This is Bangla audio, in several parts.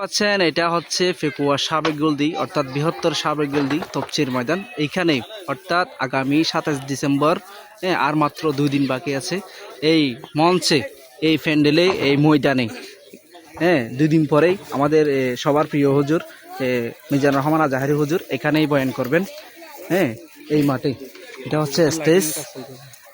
পাচ্ছেন এটা হচ্ছে ফেকুয়া সাবেক গলদি অর্থাৎ বৃহত্তর সাবেক গলদি তপচির ময়দান এইখানে অর্থাৎ আগামী সাতাশ ডিসেম্বর হ্যাঁ, আর মাত্র দুই দিন বাকি আছে এই মঞ্চে এই প্যান্ডেলে এই ময়দানে। হ্যাঁ দুই দিন পরেই আমাদের সবার প্রিয় হুজুর মিজান রহমান আজাহারি হুজুর এখানেই বয়ান করবেন। হ্যাঁ এই মাঠে। এটা হচ্ছে স্টেজ।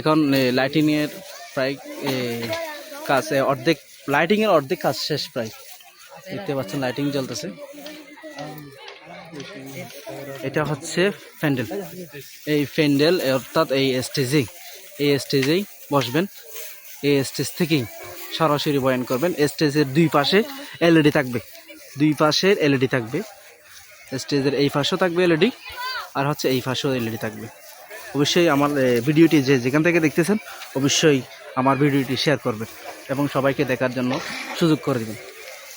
এখন লাইটিংয়ের প্রায় কাজ অর্ধেক লাইটিংয়ের অর্ধেক কাজ শেষ প্রায়। দেখতে পাচ্ছেন লাইটিং জ্বলতেছে। এটা হচ্ছে প্যান্ডেল এই প্যান্ডেল অর্থাৎ এই স্টেজেই এই স্টেজেই বসবেন। এই স্টেজ থেকেই সরাসরি বয়ান করবেন। স্টেজের দুই পাশে এলইডি থাকবে। দুই পাশের এলইডি থাকবে। স্টেজের এই পাশেও থাকবে এলইডি আর হচ্ছে এই পাশেও এলইডি থাকবে। অবশ্যই আমার ভিডিওটি যে যেখান থেকে দেখতেছেন, অবশ্যই আমার ভিডিওটি শেয়ার করবেন এবং সবাইকে দেখার জন্য সুযোগ করে দেবেন।